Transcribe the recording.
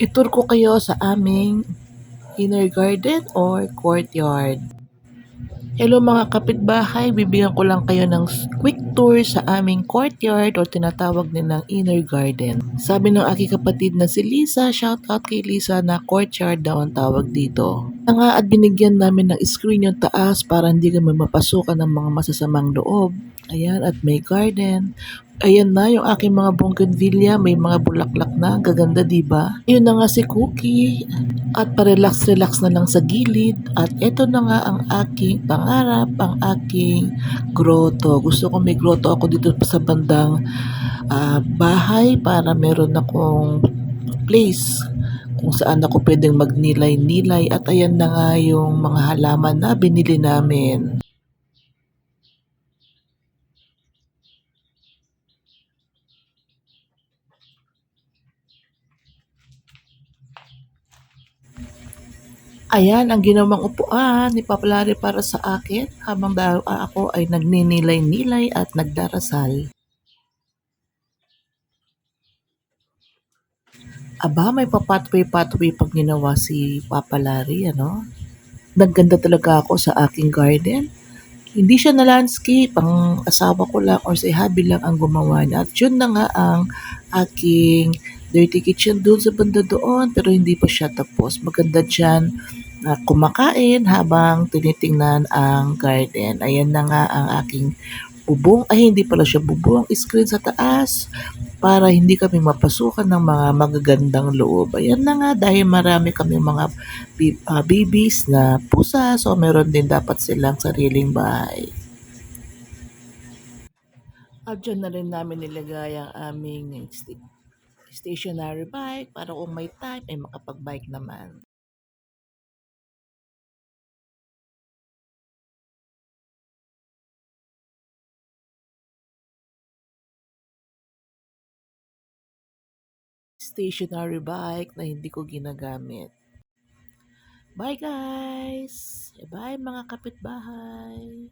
Itur ko kayo sa aming inner garden or courtyard. Hello mga kapitbahay, bibigyan ko lang kayo ng quick tour sa aming courtyard o tinatawag nilang inner garden. Sabi ng aking kapatid na si Lisa, shout out kay Lisa na courtyard daw ang tawag dito. Na nga at binigyan namin ng screen yung taas para hindi kami mapasukan ng mga masasamang loob. Ayan, at may garden. Ayan na yung aking mga bougainvillea, may mga bulaklak na, gaganda 'di ba? Yun na nga si Cookie at pa-relax-relax na lang sa gilid at eto na nga ang aking pangarap, ang aking grotto. Gusto ko may grotto ako dito sa bandang ah, bahay para meron akong place kung saan ako pwedeng magnilay-nilay at ayan na nga yung mga halaman na binili namin. Ayan ang ginawang upuan ni Papa Larry para sa akin habang daw ako ay nagninilay-nilay at nagdarasal. Aba, may papatway-patway pag ginawa si Papa Larry, ano? Nagganda talaga ako sa aking garden. Hindi siya na landscape, ang asawa ko lang or si hubby lang ang gumawa niya. At yun na nga ang aking dirty kitchen doon sa banda doon pero hindi pa siya tapos. Maganda dyan na kumakain habang tinitingnan ang garden. Ayan na nga ang aking bubong. Ay, hindi pala siya bubong. Screen sa taas para hindi kami mapasukan ng mga magagandang loob. Ayan na nga dahil marami kami mga ah, babies na pusa so meron din dapat silang sariling bahay. At dyan na rin namin nilagay ang aming sti- stationary bike para kung may time ay makapag-bike naman. Stationary bike na hindi ko ginagamit. Bye guys! Bye mga kapitbahay!